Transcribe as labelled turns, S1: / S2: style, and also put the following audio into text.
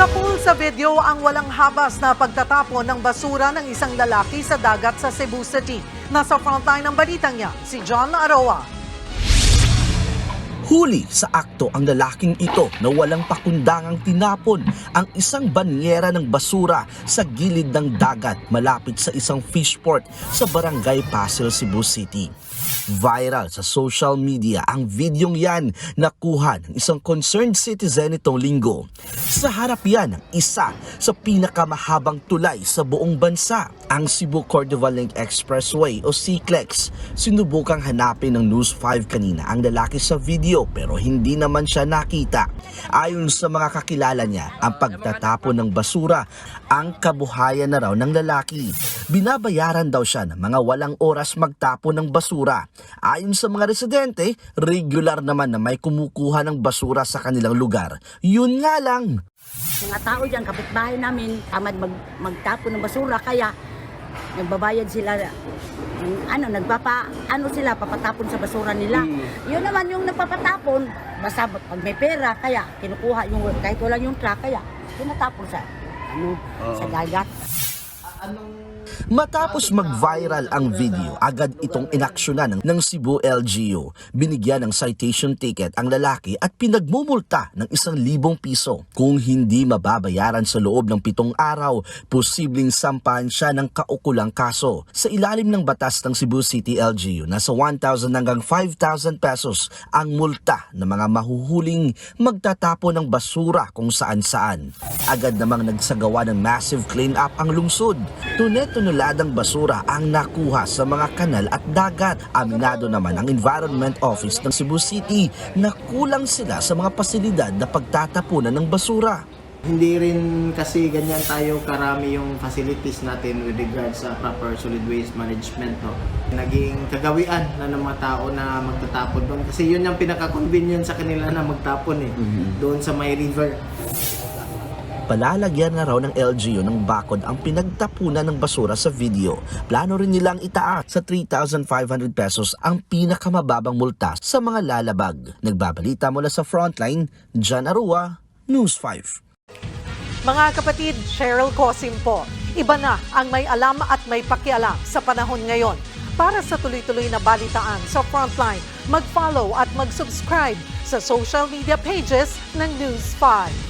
S1: Sa pool sa video ang walang habas na pagtatapon ng basura ng isang lalaki sa dagat sa Cebu City. Nasa frontline ng balitang niya, si John Aroa.
S2: Huli sa akto ang lalaking ito na walang pakundangang tinapon ang isang banyera ng basura sa gilid ng dagat malapit sa isang fishport sa barangay Pasil, Cebu City. Viral sa social media ang videong yan nakuha ng isang concerned citizen itong linggo. Sa harap yan ng isa sa pinakamahabang tulay sa buong bansa, ang Cebu Cordova Link Expressway o CCLEX. Sinubukang hanapin ng News 5 kanina ang lalaki sa video pero hindi naman siya nakita. Ayon sa mga kakilala niya, ang pagtatapon ng basura ang kabuhayan na raw ng lalaki. Binabayaran daw siya ng mga walang oras magtapon ng basura. Ayon sa mga residente, regular naman na may kumukuha ng basura sa kanilang lugar. Yun nga lang,
S3: Mga tao dyan, kapitbahay namin, tamad mag, magtapon ng basura, kaya nagbabayad sila, ng ano, nagpapa, ano sila, papatapon sa basura nila. Yun naman yung nagpapatapon, basta pag may pera, kaya kinukuha yung, kahit wala yung truck, kaya tinatapon sa, ano, sa dagat.
S2: Matapos mag-viral ang video, agad itong inaksyonan ng, Cebu LGU. Binigyan ng citation ticket ang lalaki at pinagmumulta ng isang libong piso. Kung hindi mababayaran sa loob ng pitong araw, posibleng sampahan siya ng kaukulang kaso. Sa ilalim ng batas ng Cebu City LGU, nasa 1,000 hanggang 5,000 pesos ang multa ng mga mahuhuling magtatapo ng basura kung saan-saan. Agad namang nagsagawa ng massive clean-up ang lungsod. Tunet-tunuladang basura ang nakuha sa mga kanal at dagat. Aminado naman ang Environment Office ng Cebu City na kulang sila sa mga pasilidad na pagtatapunan ng basura.
S4: Hindi rin kasi ganyan tayo karami yung facilities natin with regards sa proper solid waste management. No? Naging kagawian na ng mga tao na magtatapon doon. Kasi yun yung pinaka-convenient sa kanila na magtapon eh. Doon sa may river.
S2: Palalagyan na raw ng LGU ng bakod ang pinagtapunan ng basura sa video. Plano rin nilang itaas sa 3,500 pesos ang pinakamababang multa sa mga lalabag. Nagbabalita mula sa Frontline, John Arua, News 5.
S1: Mga kapatid, Cheryl Cosim po. Iba na ang may alam at may pakialam sa panahon ngayon. Para sa tuloy-tuloy na balitaan sa Frontline, mag-follow at mag-subscribe sa social media pages ng News 5.